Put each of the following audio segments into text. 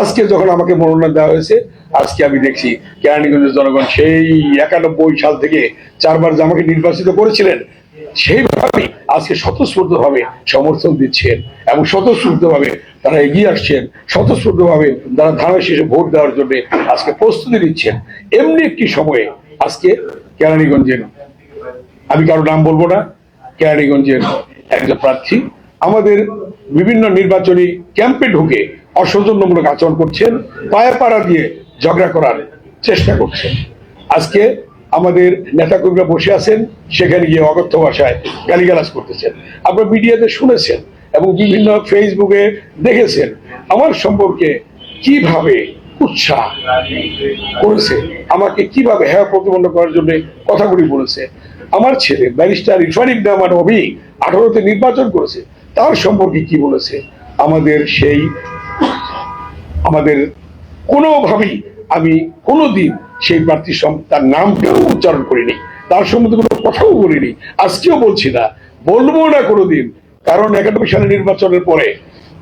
আজকে যখন আমাকে মনোনয়ন দেওয়া হয়েছে, আজকে আমি দেখছি কেরানীগঞ্জের জনগণ সেই একানব্বই সাল থেকে চারবার যে আমাকে নির্বাচিত করেছিলেন সেইভাবে আজকে স্বতঃস্ফূর্ত ভাবে সমর্থন দিচ্ছেন এবং স্বতঃস্ফূর্ত ভাবে তারা এগিয়ে আসছেন স্বতঃস্ফূর্ত ভাবে তারা ধানের শেষে ভোট দেওয়ার জন্য আজকে প্রস্তুতি নিচ্ছেন। এমনি একটি সময়ে আজকে কেরানীগঞ্জের, আমি কারও নাম বলব না, কেরানীগঞ্জের একজন প্রার্থী, আমাদের বিভিন্ন নির্বাচনী ক্যাম্পে ঢুকে অসৌজন্যমূলক আচরণ করছেন পায়ে পাড়া দিয়ে ঝগড়া করার চেষ্টা করছেন। আজকে আমাদের নেতাকর্মীরা বসে আছেন, সেখানে গিয়ে অগত্য ভাষায় গালিগালাজ করতেছেন। আপনারা মিডিয়াতে শুনেছেন এবং বিভিন্ন ফেসবুকে দেখেছেন আমার সম্পর্কে কীভাবে উৎসাহ করেছে, আমাকে কীভাবে হ্যাঁ প্রতিবন্ধ করার জন্য কথাগুলি বলেছে। আমার ছেলে ব্যারিস্টার ইরফান ইকদাম আর অভি আঠারোতে নির্বাচন করেছে, তার সম্পর্কে কি বলেছে? আমাদের সেই আমাদের কোনোভাবেই আমি কোনোদিন সেই প্রার্থী তার নামটাও উচ্চারণ করিনি। তার সম্বন্ধে কোনো কথাও বলিনি। আজকেও বলছি না। বলব না কোনোদিন। কারণ একানব্বই সালে নির্বাচনের পরে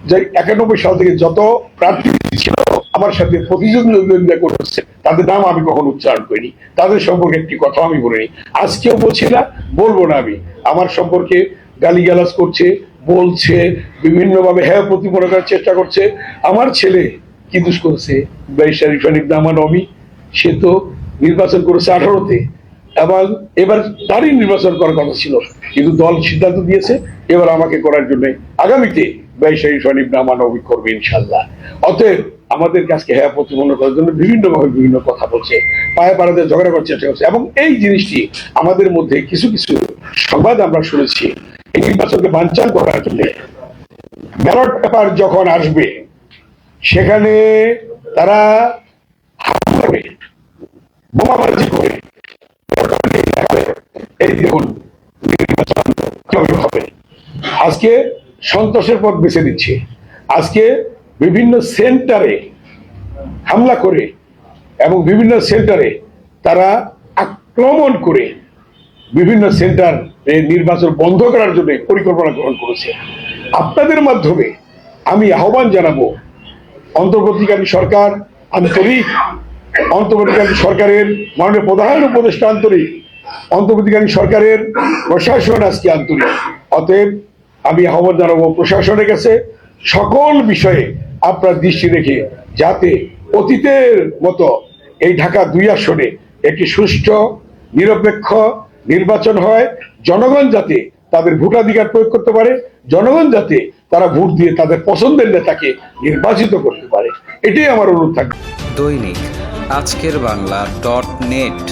যে একানব্বই সাল থেকে যত প্রার্থী ছিল, আমার সাথে প্রতিযোগিতা করেছে, তাদের নাম আমি কখনো উচ্চারণ করিনি। তাদের সম্পর্কে একটি কথা আমি বলিনি। আজকেও বলছি না, বলব না আমি। আমার সম্পর্কে গালিগালাজ করছে, বলছে, বিভিন্নভাবে হ্যাঁ প্রতিমনে করার চেষ্টা করছে। আমার ছেলে কি দুষ করেছে? ব্যারিস্টার সে তো নির্বাচন করেছে আঠারোতে। এবং এবার তারই নির্বাচন করার কথা ছিল। কিন্তু দল সিদ্ধান্ত দিয়েছে, এবার আমাকে করার জন্য আগামীতে আমাদের হ্যাঁ জন্য বিভিন্নভাবে বিভিন্ন কথা বলছে, পায়ে পাড়াতে চেষ্টা করছে। এবং এই জিনিসটি আমাদের মধ্যে কিছু কিছু সংবাদ আমরা শুনেছি। এই বানচাল করার জন্য ব্যালট পেপার যখন আসবে সেখানে তারা করে বোমাবাজি করে এই দেখুন হবে আজকে সন্তোষের পথ বেছে দিচ্ছে আজকে বিভিন্ন সেন্টারে হামলা করে এবং বিভিন্ন সেন্টারে তারা আক্রমণ করে বিভিন্ন সেন্টার নির্বাচন বন্ধ করার জন্য পরিকল্পনা গ্রহণ করেছে। আপনাদের মাধ্যমে আমি আহ্বান জানাব অন্তর্বর্তীকালীন সরকার আন্তরিক, অন্তর্বর্তীকালীন সরকারের মাননীয় প্রধান উপদেষ্টা আন্তরিক, অন্তর্বর্তীকালীন সরকারের প্রশাসন আজকে আন্তরিক। অতএব আমি আহ্বান জানাব প্রশাসনের কাছে সকল বিষয়ে আপনার দৃষ্টি রেখে যাতে অতীতের মতো এই ঢাকা দুই আসনে একটি সুষ্ঠু, নিরপেক্ষ নির্বাচন হয়। জনগণ যাতে তাদের ভোটাধিকার প্রয়োগ করতে পারে, জনগণ যাতে তারা ভোট দিয়ে তাদের পছন্দের নেতাকে নির্বাচিত করতে পারে। এটাই আমার অনুরোধ থাকবে। দৈনিক আজকের বাংলা ডট নেট।